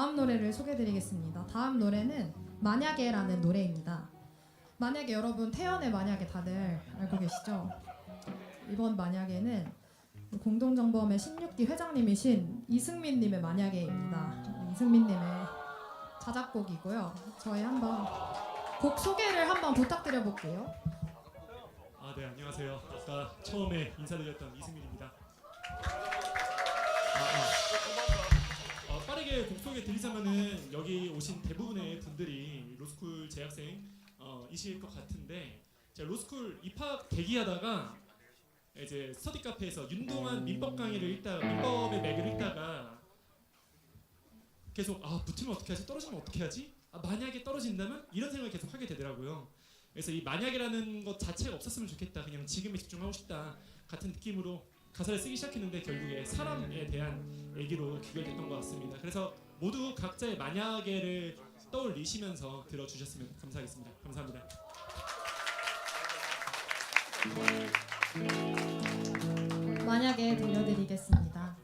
다음 노래를 소개드리겠습니다. 다음 노래는 만약에라는 노래입니다. 만약에 여러분 태연의 만약에 다들 알고 계시죠? 이번 만약에는 공동정범의 16기 회장님이신 이승민님의 만약에입니다. 이승민님의 자작곡이고요. 저희 한번 곡 소개를 한번 부탁드려 볼게요. 아, 네, 안녕하세요. 아까 처음에 인사드렸던 이승민입니다. 아, 아. 어, 빠르게 곡 소개 드리자면은 여기 오신 대부분의 분들이 로스쿨 재학생 어, 이실 것 같은데 제가 로스쿨 입학 대기하다가 이제 스터디 카페에서 윤동한 민법 강의를 읽다 민법의 맥을 읽다가 계속 아 붙으면 어떻게 하지 떨어지면 어떻게 하지 아 만약에 떨어진다면 이런 생각을 계속 하게 되더라고요. 그래서 이 만약이라는 것 자체가 없었으면 좋겠다. 그냥 지금에 집중하고 싶다. 같은 느낌으로 가사를 쓰기 시작했는데 결국에 사람에 대한 얘기로 귀결됐던 것 같습니다. 그래서 모두 각자의 만약에를 떠올리시면서 들어주셨으면 감사하겠습니다. 감사합니다. 만약에 들려드리겠습니다.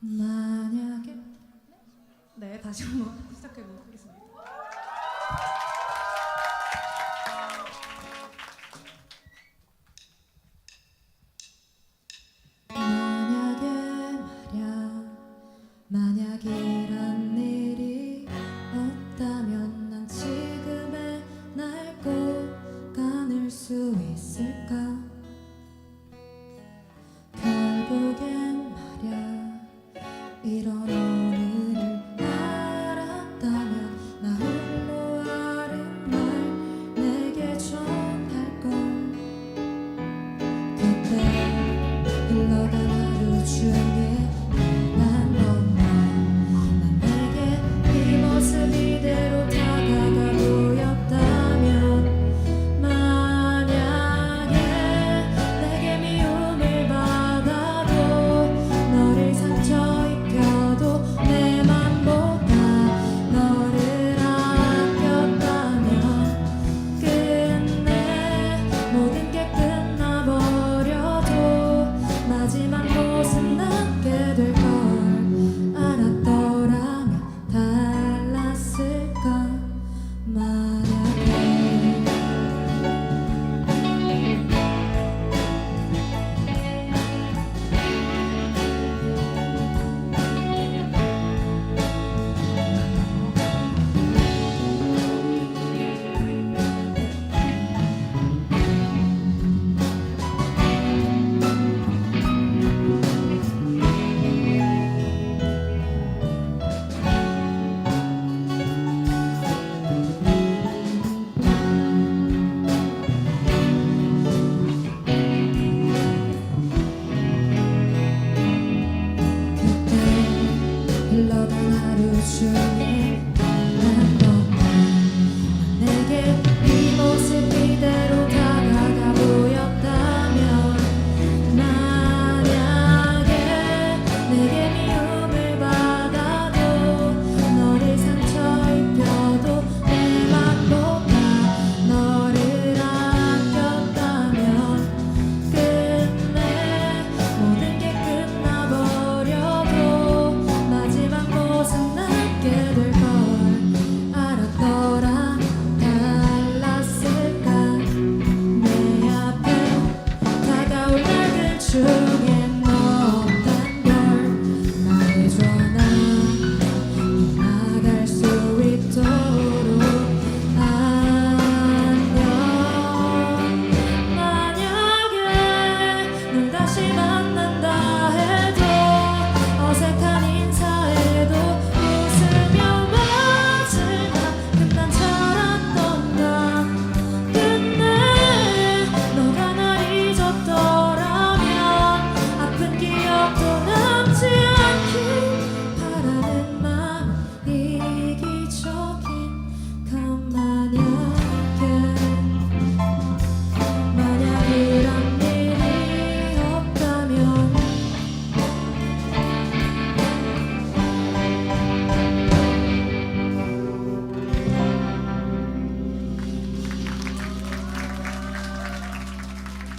만약에 네 다시 한번 수 있을까? 결국엔 말야 이런 오늘을 알았다면 나 홀로 아른 말 내게 전할걸. 그때 흘러간 하루 중에